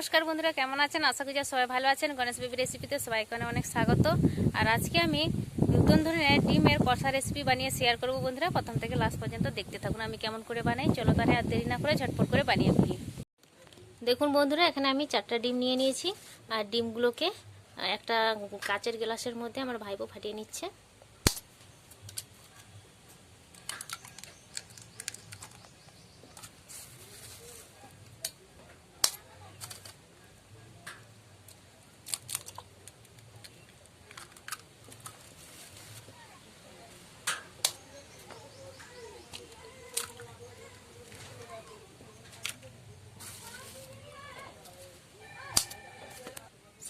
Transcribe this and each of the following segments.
নমস্কার বন্ধুরা, কেমন আছেন? আশা করি সবাই ভালো আছেন। গণেশ বেবি রেসিপিতে সবাইকে অনেক অনেক স্বাগত। আর আজকে আমি নতুন ধরনের ডিমের কষা রেসিপি বানিয়ে শেয়ার করব বন্ধুরা। প্রথম থেকে লাস্ট পর্যন্ত দেখতে থাকুন আমি কেমন করে বানাই। চলো তাহলে আর দেরি না করে ঝটপট করে বানিয়ে ফেলি। দেখুন বন্ধুরা, এখানে আমি চারটা ডিম নিয়ে নিয়েছি। আর ডিমগুলোকে একটা কাচের গ্লাসের মধ্যে আমার ভাইপো ফাটিয়ে নিচ্ছে।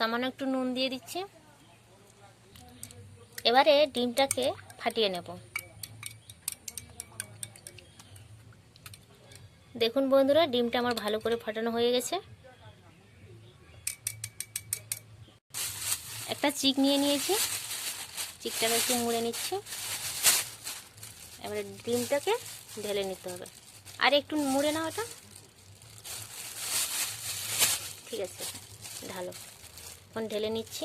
সামান্য একটু নুন দিয়ে দিচ্ছি। এবারে ডিমটাকে ফাটিয়ে নেব। দেখুন বন্ধুরা, ডিমটা আমার ভালো করে ফাটানো হয়ে গেছে। একটা চিক নিয়ে নিয়েছি। চিকটাকে একটু মুড়ে নিচ্ছি। এবারে ডিমটাকে ঢেলে নিতে হবে। আর একটু মুড়ে নাও এটা ঠিক আছে, ঢালো। এখন ঢেলে নিচ্ছি।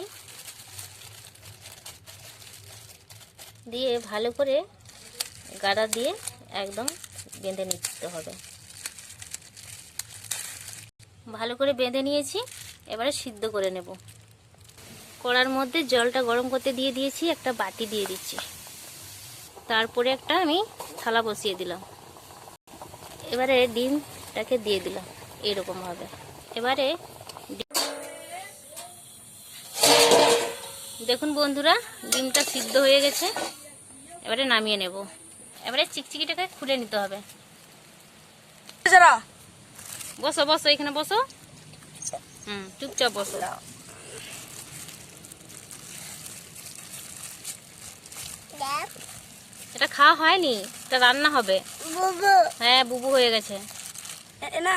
দিয়ে ভালো করে গাড়া দিয়ে একদম বেঁধে নিতে হবে। ভালো করে বেঁধে নিয়েছি, এবারে সিদ্ধ করে নেব। কড়ার মধ্যে জলটা গরম করতে দিয়ে দিয়েছি, একটা বাটি দিয়ে দিচ্ছি। তারপরে একটা আমি থালা বসিয়ে দিলাম। এবারে ডিমটাকে দিয়ে দিলাম এরকমভাবে এবারে দেখুন বন্ধুরা ডিমটা সিদ্ধ হয়ে গেছে। এবারে নামিয়ে নেব। এবারে চিকচিকিটাকে খুলে নিতে হবে। বসো বসো এখানে বসো। হুম চুপচাপ বসো। এটা খাওয়া হয়নি এটা রান্না হবে। হ্যাঁ বুবু হয়ে গেছে। না।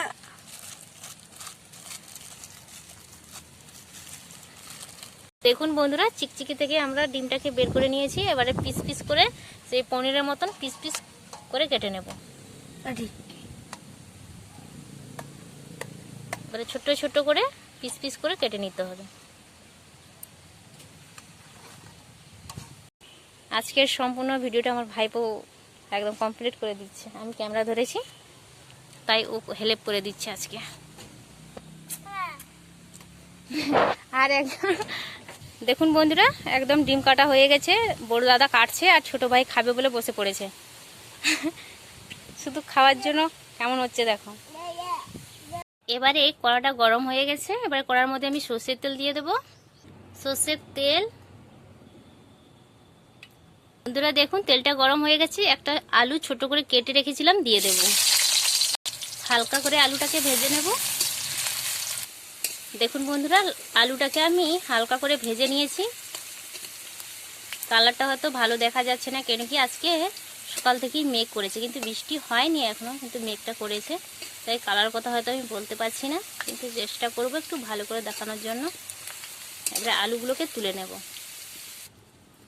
দেখুন বন্ধুরা চিকচিকি থেকে আমরা ডিমটাকে বের করে নিয়েছি। এবারে পিস পিস করে সেই পনিরের মতন পিস পিস করে কেটে নেব। এবারে ছোট্ট ছোট্ট করে পিস পিস করে কেটে নিতে হবে। আজকের সম্পূর্ণ ভিডিওটা আমার ভাইপো একদম কমপ্লিট করে দিচ্ছে। আমি ক্যামেরা ধরেছি তাই ও হেল্প করে দিচ্ছে আজকে। আর একদম দেখুন বন্ধুরা, একদম ডিম কাটা হয়ে গেছে, বড় দাদা কাটছে আর ছোট ভাই খাবে বলে বসে পড়েছে। শুধু খাওয়ার জন্য কেমন হচ্ছে দেখো। এবারে কড়াটা গরম হয়ে গেছে, এবারে কড়ার মধ্যে আমি সর্ষের তেল দিয়ে দেবো। সর্ষের তেল। বন্ধুরা, দেখুন, তেলটা গরম হয়ে গেছে, একটা আলু ছোট করে কেটে রেখেছিলাম, দিয়ে দেব। হালকা করে আলুটাকে ভেজে নেব। দেখুন বন্ধুরা, আলুটাকে আমি হালকা করে ভেজে নিয়েছি। কালারটা হয়তো ভালো দেখা যাচ্ছে না, কেন কি আজকে সকাল থেকেই মেঘ করেছে, কিন্তু বৃষ্টি হয়নি এখনও কিন্তু মেঘটা করেছে। তাই কালার কথা হয়তো আমি বলতে পারছি না, কিন্তু চেষ্টা করব একটু ভালো করে দেখানোর জন্য। এবারে আলুগুলোকে তুলে নেব।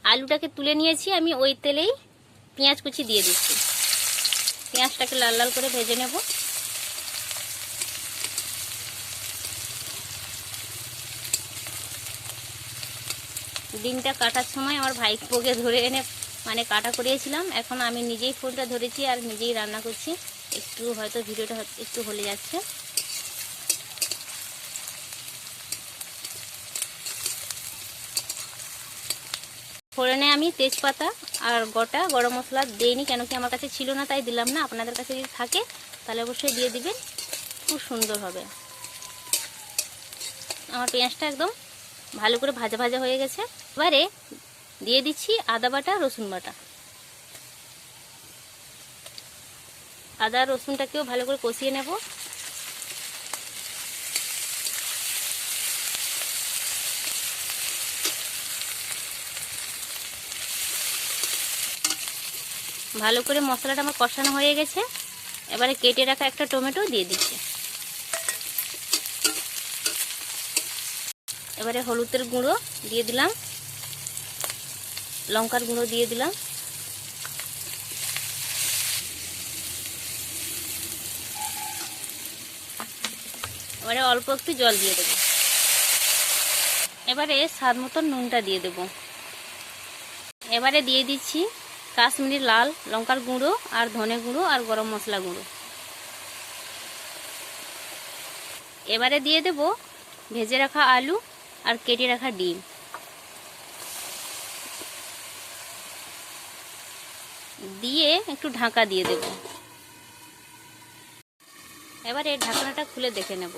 আলুটাকে তুলে নিয়েছি, আমি ওই তেলেই পেঁয়াজ কুচি দিয়ে দিচ্ছি। পেঁয়াজটাকে লাল লাল করে ভেজে নেব। ডিমটা কাটার সময় আমার ভাই ভাইপোকে ধরে এনে মানে কাটা করিয়েছিলাম। এখন আমি নিজেই ফোনটা ধরেছি আর নিজেই রান্না করছি। একটু হয়তো ভিডিওটা একটু হলে যাচ্ছে। ফোড়নে আমি তেজপাতা আর গোটা গরম মশলা দিইনি, কেন কি আমার কাছে ছিল না, তাই দিলাম না। আপনাদের কাছে যদি থাকে, তাহলে অবশ্যই দিয়ে দিবেন। খুব সুন্দর হবে। আমার পেঁয়াজটা একদম ভালো করে ভাজা ভাজা হয়ে গেছে। এবারে দিয়ে দিচ্ছি আদা বাটা, রসুন বাটা। আদা রসুনটাকেও ভালো করে কষিয়ে নেব। ভালো করে মশলাটা আমার কষানো হয়ে গেছে। এবারে কেটে রাখা একটা টমেটো দিয়ে দিচ্ছি। এবারে হলুদের গুঁড়ো দিয়ে দিলাম। লঙ্কার গুঁড়ো দিয়ে দিলাম। এবারে অল্প একটু জল দিয়ে দেবো। এবারে স্বাদ মতন নুনটা দিয়ে দেবো। এবারে দিয়ে দিচ্ছি কাশ্মীরি লাল লঙ্কার গুঁড়ো আর ধনে গুঁড়ো আর গরম মশলা গুঁড়ো। এবারে দিয়ে দেব ভেজে রাখা আলু আর কেটে রাখা ডিম। দিয়ে একটু ঢাকা দিয়ে দেব। এবারে ঢাকনাটা খুলে দেখে নেব।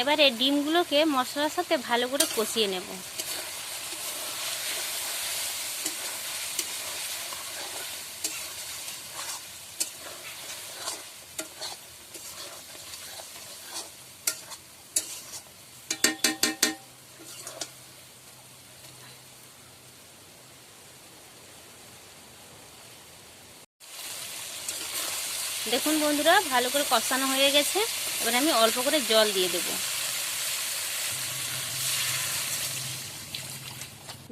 এবারে ডিমগুলোকে মশলার সাথে ভালো করে কষিয়ে নেব। দেখুন বন্ধুরা, ভালো করে কষানো হয়ে গেছে। এবার আমি অল্প করে জল দিয়ে দেব।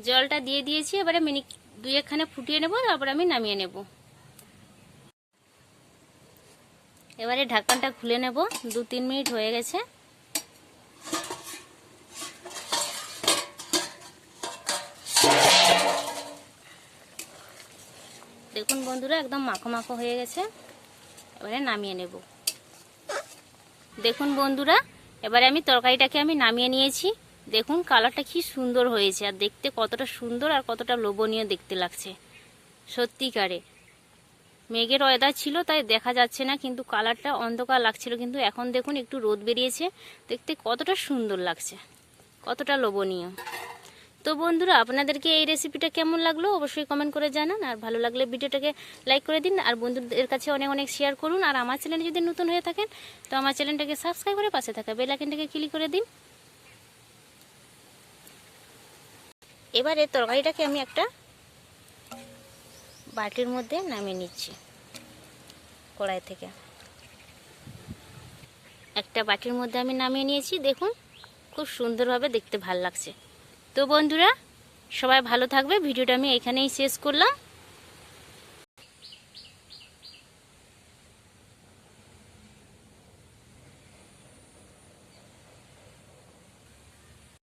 জলটা দিয়ে দিয়েছি, এবারে মিনিট দুই একখানে ফুটিয়ে নেব, তারপর আমি নামিয়ে নেব। এবারে ঢাকনটা খুলে নেব দু তিন মিনিট হয়ে গেছে। দেখুন বন্ধুরা, একদম মাখো মাখো হয়ে গেছে। এবারে নামিয়ে নেব। দেখুন বন্ধুরা, এবারে আমি তরকারিটাকে আমি নামিয়ে নিয়েছি। দেখুন কালারটা কি সুন্দর হয়েছে, আর দেখতে কতটা সুন্দর আর কতটা লোভনীয় দেখতে লাগছে। সত্যিকারে। মেঘের ওয়েদার ছিল, তাই দেখা যাচ্ছে না, কিন্তু কালারটা অন্ধকার লাগছিল, কিন্তু এখন দেখুন একটু রোদ বেরিয়েছে। দেখতে কতটা সুন্দর লাগছে, কতটা লোভনীয়। তো বন্ধুরা, আপনাদেরকে এই রেসিপিটা কেমন লাগল অবশ্যই কমেন্ট করে জানান। আর ভালো লাগলে ভিডিওটাকে লাইক করে দিন। আর বন্ধুদের কাছে অনেক অনেক শেয়ার করুন। আর আমার চ্যানেলে যদি নতুন হয়ে থাকেন, তো আমার চ্যানেলটাকে সাবস্ক্রাইব করে পাশে থাকা বেল আইকনটাকে ক্লিক করে দিন। এবারে তরকারিটাকে আমি একটা বাটির মধ্যে নামিয়ে নিচ্ছি কড়াই থেকে। একটা বাটির মধ্যে আমি নামিয়ে নিয়েছি। দেখুন, খুব সুন্দরভাবে দেখতে ভালো লাগছে। তো বন্ধুরা সবাই ভালো থাকবে। ভিডিওটা আমি এখানেই শেষ করলাম।